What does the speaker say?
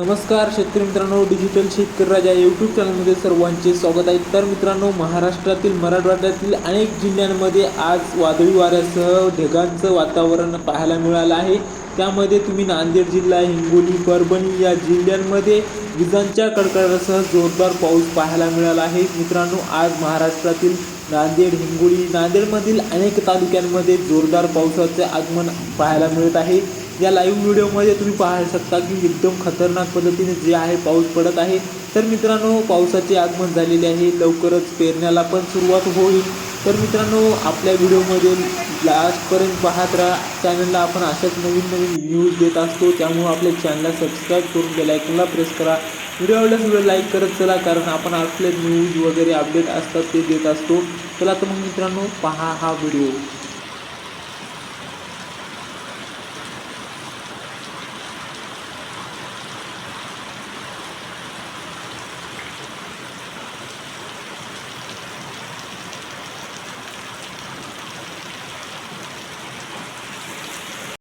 नमस्कार शेतकरी मित्रांनो डिजिटल शेतकरी राजा यूट्यूब चॅनलमध्ये सर्वांचे स्वागत आहे. तर मित्रांनो महाराष्ट्रातील मराठवाड्यातील अनेक जिल्ह्यांमध्ये आज वादळी वाऱ्यासह ढगांचं वातावरण पाहायला मिळालं आहे. त्यामध्ये तुम्ही नांदेड जिल्हा हिंगोली परभणी या जिल्ह्यांमध्ये विजांच्या कडकडासह जोरदार पाऊस पाहायला मिळाला आहे. मित्रांनो आज महाराष्ट्रातील नांदेड हिंगोली नांदेडमधील अनेक तालुक्यांमध्ये जोरदार पावसाचे आगमन पाहायला मिळत आहे. या लाईव्ह व्हिडिओमध्ये तुम्ही पाहू शकता की एकदम खतरनाक पद्धतीने जे आहे पाऊस पडत आहे. तर मित्रांनो पावसाचे आगमन झालेले आहे. लवकरच पेरण्याला पण सुरुवात होईल. तर मित्रांनो आपल्या व्हिडिओमध्ये लास्टपर्यंत पाहत राहा. चॅनलला आपण अशाच नवीन नवीन न्यूज देत असतो. त्यामुळे आपल्या चॅनलला सबस्क्राईब करून बेल आयकनला प्रेस करा. व्हिडिओ आवडल्यास व्हिडिओ लाईक करत चला कारण आपण आपले न्यूज वगैरे अपडेट असतात ते देत असतो. चला तर मग मित्रांनो पहा हा व्हिडिओ